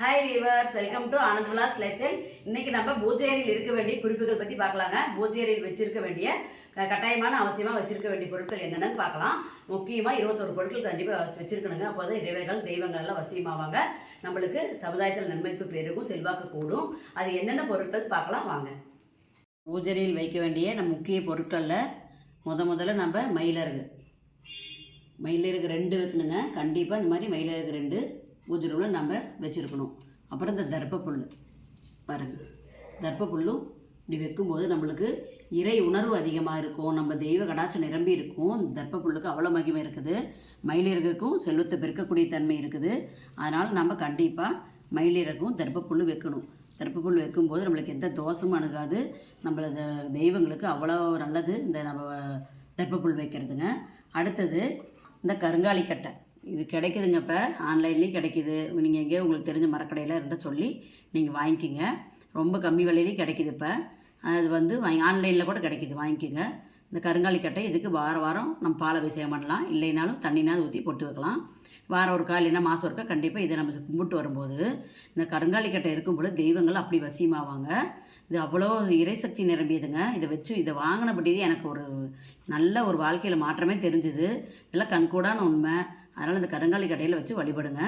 Hi viewers welcome to Anand lifestyle இன்னைக்கு நம்ம பூஜையறையில் இருக்க வேண்டிய குறிப்புகள் பற்றி பார்க்கலாங்க. பூஜையறையில் வச்சிருக்க வேண்டிய க- கட்டாயமான அவசியமாக வச்சிருக்க வேண்டிய பொருட்கள் என்னென்னு பார்க்கலாம். முக்கியமாக இருபத்தொரு பொருட்கள் கண்டிப்பாக வச்சிருக்கணுங்க. அப்போ தான் இறைவர்கள் தெய்வங்கள் எல்லாம் வசியமாவாங்க. நம்மளுக்கு சமுதாயத்தில் நன்மைப்பு பெருகும் செல்வாக்கு கூடும். அது என்னென்ன பொருட்கள் பார்க்கலாம் வாங்க. பூஜையில் வைக்க வேண்டிய நம்ம முக்கிய பொருட்களில் முத முதல்ல நம்ம மயிலருகு. மயிலருகு ரெண்டு வைக்கணுங்க. கண்டிப்பாக இந்த மாதிரி மயிலருகு ரெண்டு. பூஜை நம்ம வச்சுருக்கணும். அப்புறம் இந்த தர்ப்பப்புல் பாருங்கள் தர்ப்பப்புல்லும் இப்படி வைக்கும்போது நம்மளுக்கு இறை உணர்வு அதிகமாக இருக்கும். நம்ம தெய்வ கடாச்சம் நிரம்பி இருக்கும். இந்த தர்ப்பப்புல்லுக்கு அவ்வளோ மகிமை இருக்குது. மயிலிறகுக்கும் செல்வத்தை பெருக்கக்கூடிய தன்மை இருக்குது. அதனால் நம்ம கண்டிப்பாக மயிலிறகும் தர்ப்பப்புல் வைக்கணும். தர்ப்பப்புல் வைக்கும்போது நம்மளுக்கு எந்த தோஷமும் அணுகாது. நம்மளது தெய்வங்களுக்கு அவ்வளோ நல்லது இந்த நம்ம தர்ப்பப்புல் வைக்கிறதுங்க. அடுத்தது இந்த கருங்காலி கட்டை இது கிடைக்குதுங்க இப்போ. ஆன்லைன்லேயும் கிடைக்கிது. நீங்கள் எங்கேயோ உங்களுக்கு தெரிஞ்ச மரக்கடையில் இருந்தால் சொல்லி நீங்கள் வாங்கிக்கிங்க. ரொம்ப கம்மி விலையிலையும் கிடைக்கிது இப்போ. அது வந்து வாங்கி ஆன்லைனில் கூட கிடைக்கிது. வாங்கிக்கோங்க. இந்த கருங்காலி கட்டை இதுக்கு வார வாரம் நம்ம பால் அபிஷேகம் பண்ணலாம். இல்லைனாலும் தண்ணினாலும் ஊற்றி போட்டு வைக்கலாம். வாரம் ஒரு கால் இல்லைன்னா மாதம் ஒருக்கா கண்டிப்பாக இதை நம்ம கும்பிட்டு வரும்போது இந்த கருங்காலி கட்டை இருக்கும்போது தெய்வங்கள் அப்படி வசியமாவாங்க. இது அவ்வளோ இறைசக்தி நிரம்பியதுங்க. இதை வச்சு இதை வாங்கினபடியே எனக்கு ஒரு நல்ல ஒரு வாழ்க்கையில் மாற்றமே தெரிஞ்சுது. இதெல்லாம் கண்கூடான உண்மை. அதனால் இந்த கருங்காலி கடையில் வச்சு வழிபடுங்க.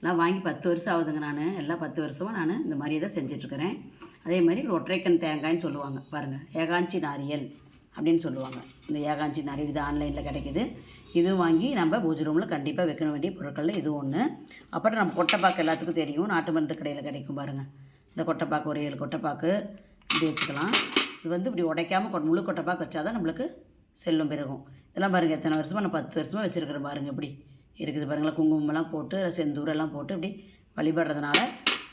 எல்லாம் வாங்கி பத்து வருஷம் ஆகுதுங்க நான். எல்லாம் பத்து வருஷமாக நான் இந்த மாதிரி தான் செஞ்சிட்ருக்கிறேன். அதே மாதிரி ஒற்றைக்கண் தேங்காய்ன்னு சொல்லுவாங்க. பாருங்கள் ஏகாஞ்சி நாரியல் அப்படின்னு சொல்லுவாங்க. இந்த ஏகாஞ்சி நாரியல் இது ஆன்லைனில் கிடைக்குது. இது வாங்கி நம்ம பூஜை ரூமில் கண்டிப்பாக வைக்க வேண்டிய பொருட்களில் இது ஒன்று அப்புறம் நம்ம கொட்டைப்பாக்கு எல்லாத்துக்கும் தெரியும். நாட்டு மருந்து கடையில் கிடைக்கும் பாருங்கள் இந்த கொட்டைப்பாக்கு ஒரு ஏழு கொட்டைப்பாக்கு. இப்படி வச்சுக்கலாம். இது வந்து இப்படி உடைக்காமல் கொ- முழு கொட்டைப்பாக்கு வச்சாதான் நம்மளுக்கு செல்லும் பிறகும் இதெல்லாம் பாருங்கள் எத்தனை வருஷமாக நான் பத்து வருஷமாக வச்சுருக்கிறேன் பாருங்கள் இப்படி. இருக்குது பாருங்களேன் குங்குமம்லாம் போட்டு செந்தூரெல்லாம் போட்டு இப்படி வழிபடுறதுனால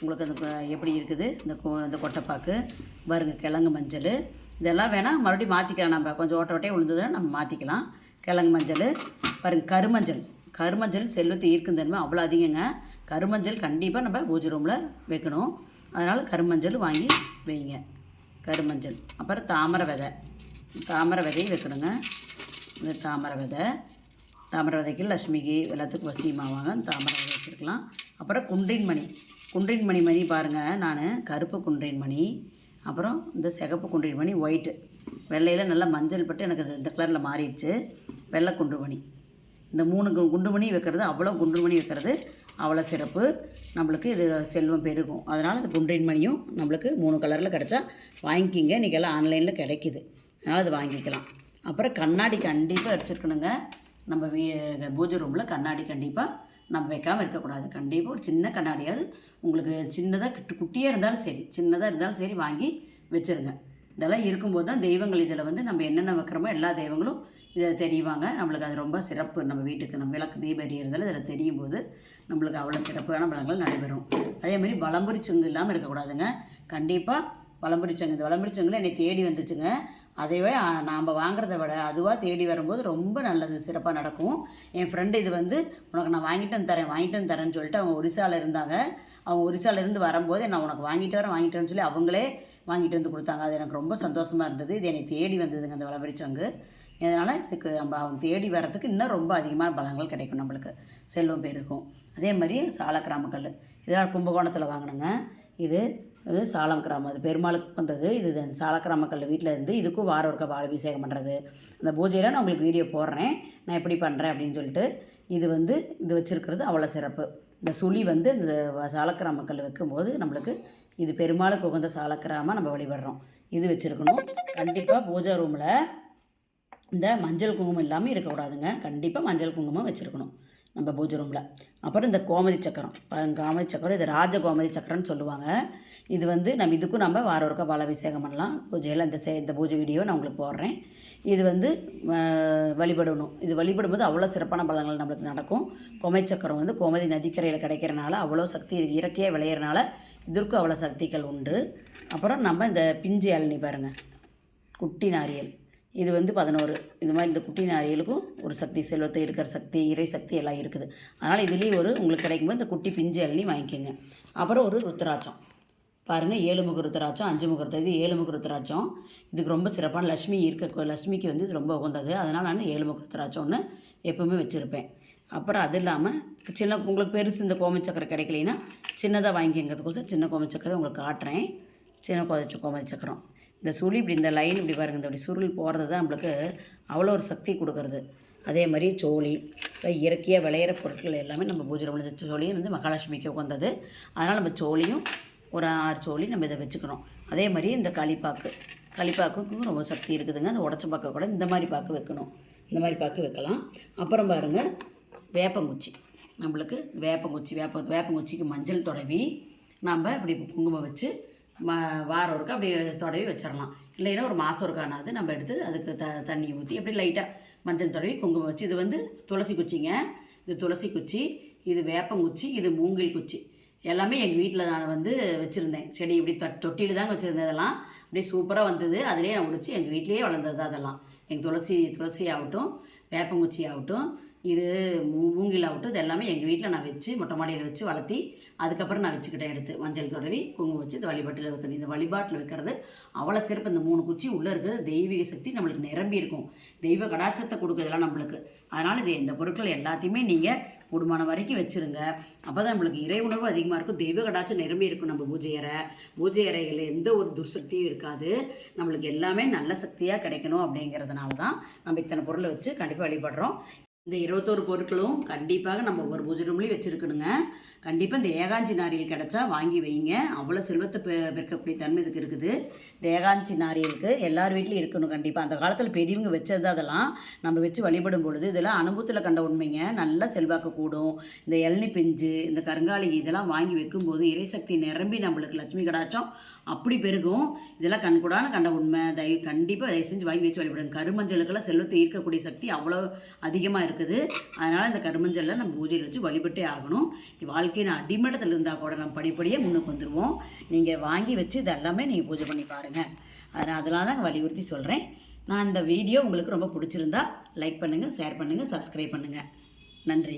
உங்களுக்கு அந்த எப்படி இருக்குது இந்த கொ இந்த கொட்டைப்பாக்கு பாருங்கள் கிழங்கு மஞ்சள் இதெல்லாம் வேணால் மறுபடியும் மாற்றிக்கலாம் நம்ம. கொஞ்சம் ஓட்ட ஓட்டையே விழுந்ததுன்னா நம்ம மாற்றிக்கலாம் கிழங்கு மஞ்சள் பாருங்கள் கருமஞ்சள். கருமஞ்சள் செல்வத்தை ஈர்க்கும் தன்மை அவ்வளோ அதிகங்க. கருமஞ்சள் கண்டிப்பாக நம்ம பூஜை ரூமில் வைக்கணும். அதனால் கருமஞ்சள் வாங்கி வைங்க. கருமஞ்சள். அப்புறம் தாமரை விதை. தாமரை விதையும் வைக்கணுங்க. இந்த தாமரை விதை. தாமரை விதைக்கு லட்சுமிக்கு எல்லாத்துக்கும் வசியமாவாங்க தாமரை விதை வச்சுருக்கலாம். அப்புறம் குன்றின் மணி குன்றின் மணி மணி பாருங்கள் நான் கருப்பு குன்றின் மணி அப்புறம் இந்த சிகப்பு குன்றின் மணி ஒயிட்டு வெள்ளையில் நல்லா மஞ்சள் பட்டு எனக்கு இந்த கலரில் மாறிடுச்சு. வெள்ளை குண்டு மணி இந்த மூணு கு- குண்டு மணி வைக்கிறது அவ்வளோ குண்டு மணி வைக்கிறது அவ்வளோ சிறப்பு. நம்மளுக்கு இது செல்வம் பெருகும். அதனால் இந்த குன்றின் மணியும் நம்மளுக்கு மூணு கலரில் கிடச்சா வாங்கிக்கிங்க. இன்றைக்கெல்லாம் ஆன்லைனில் கிடைக்குது. அதனால் அது வாங்கிக்கலாம். அப்புறம் கண்ணாடி கண்டிப்பாக வச்சுருக்கணுங்க. நம்ம வீ பூஜை ரூமில் கண்ணாடி கண்டிப்பாக நம்ம வைக்காமல் இருக்கக்கூடாது. கண்டிப்பாக ஒரு சின்ன கண்ணாடியாவது உங்களுக்கு சின்னதாக குட்டியாக இருந்தாலும் சரி சின்னதாக இருந்தாலும் சரி வாங்கி வச்சுருங்க. இதெல்லாம் இருக்கும்போது தான் தெய்வங்கள் இதில் வந்து நம்ம என்னென்ன வைக்கிறோமோ எல்லா தெய்வங்களும் இதை தெரிவாங்க. நம்மளுக்கு அது ரொம்ப சிறப்பு. நம்ம வீட்டுக்கு நம்ம விளக்கு தீபம் எரியறதால இதில் தெரியும் போது நம்மளுக்கு அவ்வளோ சிறப்பான பலங்கள் நடைபெறும். அதே மாதிரி வளம்புரி சங்கு இல்லாமல் இருக்கக்கூடாதுங்க. கண்டிப்பாக வளம்புரி சங்கு இந்த வளம்புரி சங்குல என்னை தேடி வந்துச்சுங்க. அதை விட நாம் வாங்குறத விட அதுவாக தேடி வரும்போது ரொம்ப நல்லது சிறப்பாக நடக்கும். என் ஃப்ரெண்டு இது வந்து உனக்கு நான் வாங்கிட்டு வந்து தரேன் வாங்கிட்டு வந்து தரேன்னு சொல்லிட்டு அவங்க ஒரிசாவில் இருந்தாங்க. அவங்க ஒரிசால இருந்து வரும்போது நான் உனக்கு வாங்கிட்டு வரேன் வாங்கிட்டு வரேன்னு சொல்லி அவங்களே வாங்கிட்டு வந்து கொடுத்தாங்க. அது எனக்கு ரொம்ப சந்தோஷமாக இருந்தது. இது என்னை தேடி வந்ததுங்க அந்த வளவரிச்சங்கு இதனால் இதுக்கு நம்ம அவங்க தேடி வர்றதுக்கு இன்னும் ரொம்ப அதிகமான பலங்கள் கிடைக்கும் நம்மளுக்கு. செல்வம் பேருக்கும் அதே மாதிரி சால கிராமக்கல் இதெல்லாம் கும்பகோணத்தில் வாங்கினேங்க. இது இது சாலம் கிராமம். அது பெருமாளுக்கு வந்தது இது இந்த சால கிராமக்கல் வீட்டில் இருந்து இதுக்கும் வாரம் ஒருக்க பாலாபிஷேகம் பண்ணுறது அந்த பூஜையில் நான் உங்களுக்கு வீடியோ போடுறேன். நான் எப்படி பண்ணுறேன் அப்படின்னு சொல்லிட்டு இது வந்து இது வச்சுருக்கிறது அவ்வளோ சிறப்பு. இந்த சுழி வந்து இந்த சாலக்கிராமக்கல் வைக்கும்போது நம்மளுக்கு இது பெருமாளுக்கு உகந்த சாலக்கிராம நம்ம வழிபடுறோம். இது வச்சுருக்கணும். கண்டிப்பாக பூஜை ரூமில் இந்த மஞ்சள் குங்குமம் இல்லாமல் இருக்கக்கூடாதுங்க. கண்டிப்பாக மஞ்சள் குங்குமம் வச்சுருக்கணும். நம்ம பூஜை ரூமில் அப்புறம் இந்த கோமதி சக்கரம். காமதி சக்கரம் இது ராஜ கோமதி சக்கரம்னு சொல்லுவாங்க. இது வந்து நம்ம இதுக்கும் நம்ம வார ஒருக்கா பாலாபிஷேகம் பண்ணலாம். பூஜையில் இந்த சே இந்த பூஜை வீடியோ நான் உங்களுக்கு போடுறேன். இது வந்து வழிபடணும். இது வழிபடும்போது அவ்வளோ சிறப்பான பலங்கள் நம்மளுக்கு நடக்கும். கோமதி சக்கரம் வந்து கோமதி நதிக்கரையில் கிடைக்கிறனால அவ்வளோ சக்தி இயற்கையாக விளையிறனால இதற்கும் அவ்வளோ சக்திகள் உண்டு. அப்புறம் நம்ம இந்த பிஞ்சு இளநி பாருங்கள் குட்டி நாரியல். இது வந்து பதினோரு. இந்த மாதிரி இந்த குட்டி நாரியலுக்கும் ஒரு சக்தி செல்வத்தை இருக்கிற சக்தி இறை சக்தி எல்லாம் இருக்குது. அதனால் இதுலேயும் ஒரு உங்களுக்கு கிடைக்கும்போது இந்த குட்டி பிஞ்சு இளநி வாங்கிக்கோங்க. அப்புறம் ஒரு ருத்ராட்சம். பாருங்கள் ஏழு முக ருத்ராட்சம் அஞ்சு முக ருத்ராட்சம். இது ஏழு முக ருத்ராட்சம். இதுக்கு ரொம்ப சிறப்பான லக்ஷ்மி இருக்க லக்ஷ்மிக்கு வந்து இது ரொம்ப உகந்தது. அதனால் நான் ஏழு முக ருத்ராட்சம் ஒன்று எப்பவுமே வச்சுருப்பேன். அப்புறம் அது இல்லாமல் சின்ன உங்களுக்கு பெருசு இந்த கோமச்சக்கரை கிடைக்கலைன்னா சின்னதாக வாங்கிக்கிறதுக்கோசம் சின்ன கோமச்சக்கரை உங்களுக்கு காட்டுறேன். சின்ன கோமச்ச கோமச்சக்கரம் இந்த சுழி இப்படி இந்த லைன் இப்படி பாருங்க இந்த அப்படி சுருள் போடுறது தான் நம்மளுக்கு அவ்வளோ ஒரு சக்தி கொடுக்கறது. அதே மாதிரி சோழி இப்போ இயற்கையாக விளையிற பொருட்கள் எல்லாமே நம்ம பூஜை முடிஞ்ச சோழியும் வந்து மகாலட்சுமிக்கு உகந்தது. அதனால் நம்ம சோழியும் ஒரு ஆறு சோழி நம்ம இதை வச்சுக்கணும். அதே மாதிரி இந்த களிப்பாக்கு களிப்பாக்குக்கும் ரொம்ப சக்தி இருக்குதுங்க. அந்த உடச்ச பாக்கு கூட இந்த மாதிரி பாக்கு வைக்கணும். இந்த மாதிரி பாக்கு வைக்கலாம். அப்புறம் பாருங்கள் வேப்பங்குச்சி. நம்மளுக்கு வேப்பங்குச்சி வேப்ப வேப்பங்குச்சிக்கு மஞ்சள் தொடவி நம்ம இப்படி குங்குமம் வச்சு வாரம் ஒருக்கா அப்படி தொடவி வச்சிடலாம் இல்லைன்னா ஒரு மாதம் ஒருக்கானாவது நம்ம எடுத்து அதுக்கு த தண்ணி ஊற்றி அப்படி லைட்டாக மஞ்சள் தொடவி குங்குமம் வச்சு இது வந்து துளசி குச்சிங்க. இது துளசி குச்சி இது வேப்பங்குச்சி இது மூங்கில் குச்சி. எல்லாமே எங்கள் வீட்டில் நான் வந்து வச்சுருந்தேன். செடி இப்படி தொட் தொட்டியில் தாங்க வச்சுருந்தேன் அதெல்லாம். அப்படியே சூப்பராக வந்தது. அதிலே நான் முடிச்சு எங்கள் வீட்டிலேயே வளர்ந்தது அதெல்லாம். எங்கள் துளசி துளசி ஆகட்டும் வேப்பங்குச்சி ஆகட்டும் இது மூ மூங்கில் இது எல்லாமே எங்கள் வீட்டில் நான் வச்சு மொட்டை மாடியில் வச்சு வளர்த்தி அதுக்கப்புறம் நான் வச்சுக்கிட்டேன் எடுத்து மஞ்சள் தொடவி குங்குமம் வச்சு இந்த வழிபாட்டில் வைக்கணும் இந்த வழிபாட்டில் வைக்கிறது அவ்வளோ சிறப்பு. இந்த மூணு குச்சி உள்ளே இருக்கிறது தெய்வீக சக்தி நம்மளுக்கு நிரம்பி இருக்கும். தெய்வ கடாச்சத்தை கொடுக்குறதுலாம் நம்மளுக்கு. அதனால் இது இந்த பொருட்கள் எல்லாத்தையுமே நீங்கள் கூடுமான வரைக்கும் வச்சுருங்க. அப்போ தான் நம்மளுக்கு இறை உணர்வு அதிகமாக இருக்கும். தெய்வ கடாச்சம் நிரம்பி இருக்கும். நம்ம பூஜை அறை பூஜை அறைகளில் எந்த ஒரு துர்சக்தியும் இருக்காது. நம்மளுக்கு எல்லாமே நல்ல சக்தியாக கிடைக்கணும் அப்படிங்கிறதுனால தான் நம்ம இத்தனை பொருளை வச்சு கண்டிப்பாக வழிபடுறோம். இந்த இருபத்தோரு பொருட்களும் கண்டிப்பாக நம்ம ஒவ்வொரு பூஜை ரூம்லேயும் வச்சுருக்கணுங்க. கண்டிப்பாக இந்த ஏகாஞ்சி நாரியல் கிடச்சா வாங்கி வைங்க. அவ்வளோ செல்வத்தை பெ பெருக்கக்கூடிய தன்மை இதுக்கு இருக்குது. இந்த ஏகாஞ்சி நாரியலுக்கு எல்லார் வீட்லேயும் இருக்கணும் கண்டிப்பாக அந்த காலத்தில் பெரியவங்க வச்சது அதெல்லாம் நம்ம வச்சு வழிபடும் பொழுது இதெல்லாம் அனுபவத்தில் கண்ட உண்மைங்க. நல்லா செல்வாக்கு கூடும். இந்த இளநி பிஞ்சு இந்த கருங்காலி இதெல்லாம் வாங்கி வைக்கும்போது இறைசக்தி நிரம்பி நம்மளுக்கு லட்சுமி கடாச்சம் அப்படி பெருகும். இதெல்லாம் கண்கூடான கண்ட உண்மை. தயவு கண்டிப்பாக தயவு செஞ்சு வாங்கி வச்சு வழிபடுங்க. கருமஞ்சளுக்கெல்லாம் செல்வத்தை ஈர்க்கக்கூடிய சக்தி அவ்வளோ அதிகமாக இருக்குது இருக்குது. அதனால் இந்த கருமஞ்சளில் நம்ம பூஜையில் வச்சு வழிபட்டே ஆகணும். வாழ்க்கையின் அடிமட்டத்தில் இருந்தால் கூட நம்ம படிப்படியாக முன்னுக்கு வந்துடுவோம் நீங்கள் வாங்கி வச்சு இதெல்லாமே நீங்கள் பூஜை பண்ணி பாருங்கள் அதனால் அதெல்லாம் தான் வலியுறுத்தி சொல்கிறேன் நான் இந்த வீடியோ உங்களுக்கு ரொம்ப பிடிச்சிருந்தா லைக் பண்ணுங்கள் ஷேர் பண்ணுங்கள் சப்ஸ்கிரைப் பண்ணுங்கள் நன்றி.